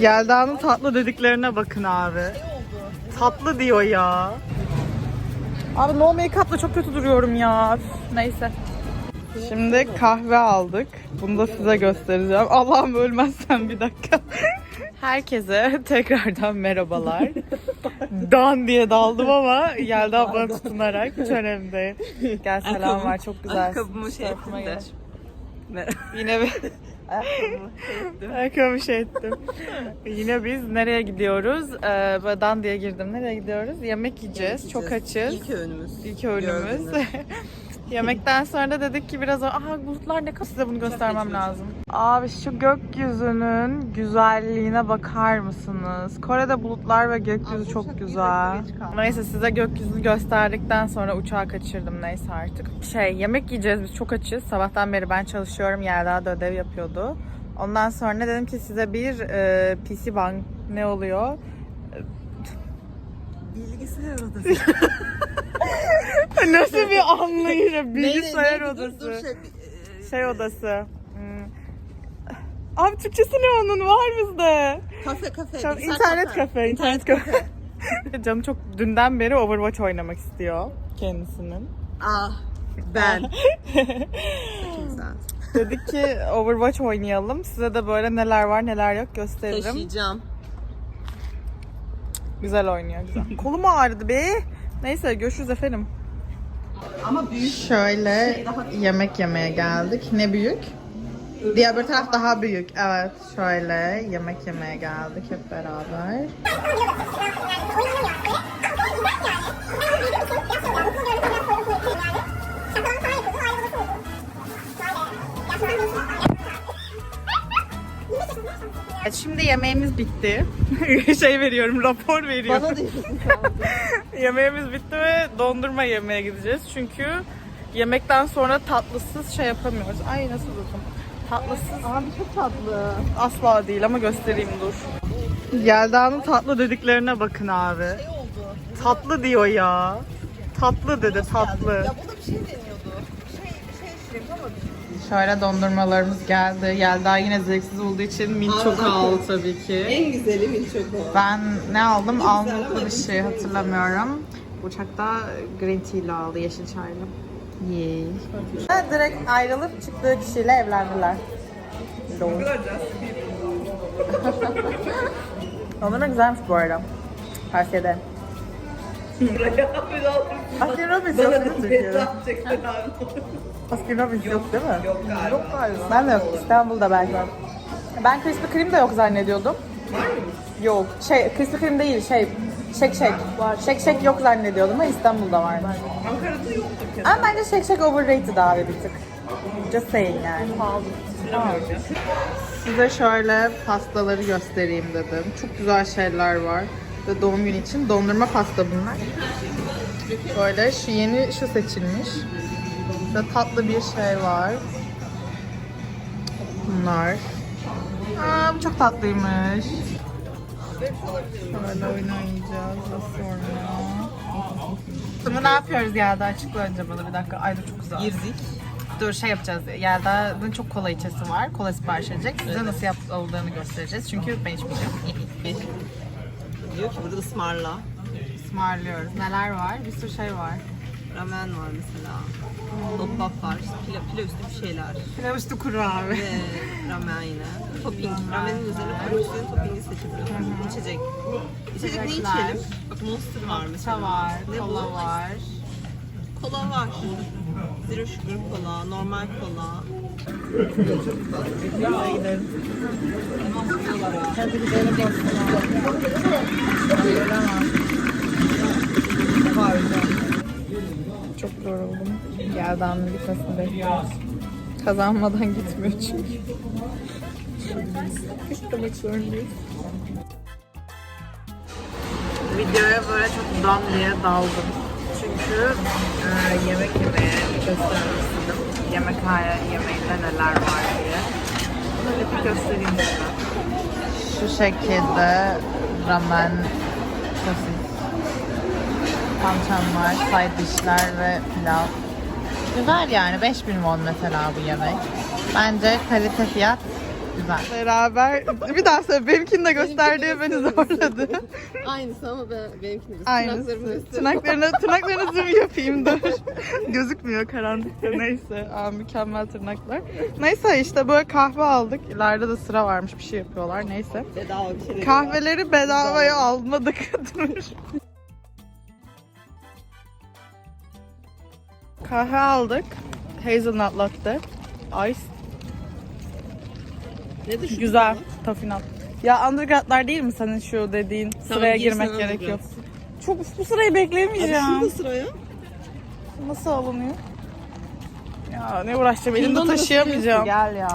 Yelda'nın tatlı dediklerine bakın abi. Tatlı diyor ya. Abi no make-up'la çok kötü duruyorum ya. Neyse. Şimdi kahve aldık. Bunu da size göstereceğim. Allah'ım ölmezsem bir dakika. Herkese tekrardan merhabalar. Dan diye daldım ama Yelda bana tutunarak hiç önemli değil. Gel selam ver çok güzel. Ayakkabımı şey? Yine bir Ayakkabımı şey ettim. Yine biz nereye gidiyoruz? Ee, böyle dan diye girdim. Nereye gidiyoruz? Yemek yiyeceğiz. Çok açız. İlk öğünümüz. İlk öğünümüz. Yemekten sonra da dedik ki biraz aha bulutlar ne kadar size bunu göstermem lazım. Abi şu gökyüzünün güzelliğine bakar mısınız? Kore'de bulutlar ve gökyüzü çok güzel. Neyse size gökyüzünü gösterdikten sonra uçağa kaçırdım neyse artık. Şey yemek yiyeceğiz biz çok açız. Sabahtan beri ben çalışıyorum. Yelda da ödev yapıyordu. Ondan sonra dedim ki size bir e, PC bank ne oluyor? Bilgisayar odası. Nasıl bir anlayış? Bilgisayar Neydi, odası. Dur, dur, şey, e, Şey odası. Hmm. Abi Türkçesi ne onun var bizde. Kafe kafe. Şu an bilgisayar internet kafe, internet kafe. Canım çok dünden beri Overwatch oynamak istiyor kendisinin. Ah ben. Kimsen. Dedik ki Overwatch oynayalım. Size de böyle neler var neler yok gösteririm. Taşıyacağım. Güzel oynuyor güzel. Kolum ağrıdı be. Neyse görüşürüz efendim. Ama büyük. Şöyle Şey daha- yemek yemeye geldik. Ne büyük? Diğer bir taraf daha büyük. Evet şöyle yemek yemeye geldik hep beraber. Evet, şimdi yemeğimiz bitti. şey veriyorum, rapor veriyorum. Bana diyorsun. Yemeğimiz bitti ve dondurma yemeye gideceğiz. Çünkü yemekten sonra tatlısız şey yapamıyoruz. Ay nasıl durdum? Tatlısız Abi çok tatlı. asla değil ama göstereyim dur. Yelda'nın tatlı dediklerine bakın abi. Ne oldu? Tatlı diyor ya. Tatlı dedi tatlı. Ya buna bir şey deniyordu. Bir şey, bir şey şirin ama Şöyle dondurmalarımız geldi. Yelda yine zevksiz olduğu için milçok aldı tabii ki. en güzeli milçok o. Ben ne aldım? güzel bir şey hatırlamıyorum. Uçakta green tea ile aldı, yeşil çayla. Yay. Direkt ayrılıp çıktığı kişiyle evlendiler. Lol. Dondurma güzelmiş bu arada. Tavsiye ederim. Baskin Robbins yok değil mi Türkiye'de? Baskin Robbins yok değil mi? Yok galiba. Yok galiba. Ben de yok. İstanbul'da belki var. Ben Krispy Kreme de yok zannediyordum. Yok. Şey, Krispy Kreme değil şey. Shake Shake. Shake Shake yok zannediyordum ama İstanbul'da varmış. Ankara'da yoktur kesin. Ama bence Shake Shake overrated abi bir tık. Just saying yani. Size şöyle pastaları göstereyim dedim. Çok güzel şeyler var. Ve doğum günü için dondurma pasta bunlar. Böyle şu yeni şu seçilmiş. Ve tatlı bir şey var. Bunlar. Aa, bu çok tatlıymış. Şöyle oynayacağız sonra... Şimdi ne yapıyoruz Yelda? Açıkla önce bana bir dakika. Ay dur çok güzel. Girdik. Dur şey yapacağız. Yelda'nın çok kola içesi var. Kola sipariş edecek. Size nasıl yapıldığını göstereceğiz. Çünkü ben içmeyeceğim. Diyor ki burada ısmarla. Ismarlıyoruz. Neler var? Bir sürü şey var. Ramen var mesela. Topbap var. işte Pilav, pilav üstü bir şeyler. Pilav üstü kuru abi. Ve ramen yine. Topping. Ramenin üzerine üstüne toppingi seçebiliyorsun. İçecek. İçecek ne İçecekler. içelim? Bak Monster var mesela. Çay var. Ne kola bu? var. Kola var. Zero sugar kola, normal kola. Hadi gidelim Çok yoruldum. Yelda'nın gitmesini bekliyoruz. Kazanmadan gitmiyor çünkü. İstemek zorundayız. Videoya böyle çok dam diye daldım. Çünkü e, yemek yemeye göstermek istedim. Yemekhane yemeğinde neler var diye. Bunu bir göstereyim size. Şu şekilde ramen, sosis, pançan var, side dishler ve pilav. Güzel yani 5000 won mesela bu yemek. Bence kalite fiyat Güzel. Beraber bir daha söyle benimkini de gösterdiği beni zorladı. Aynısı ama ben, benimkini de Aynısı. Tırnaklarını, tırnaklarını zoom yapayım dur. Gözükmüyor karanlıkta neyse. Aa, mükemmel tırnaklar. Neyse işte böyle kahve aldık. İleride de sıra varmış bir şey yapıyorlar neyse. Bedava bir şey Kahveleri bedavaya almadık. dur. Kahve aldık. Hazelnut latte. Ice. Nedir şu Güzel. Tafinat. Ya undergradlar değil mi senin şu dediğin? Sıraya gir girmek sen gerekiyor. Çok bu sırayı Abi beklemeyeceğim. şurada sıraya. Nasıl alınıyor? Ya ne uğraşacağım elimde taşıyamayacağım. Gel ya.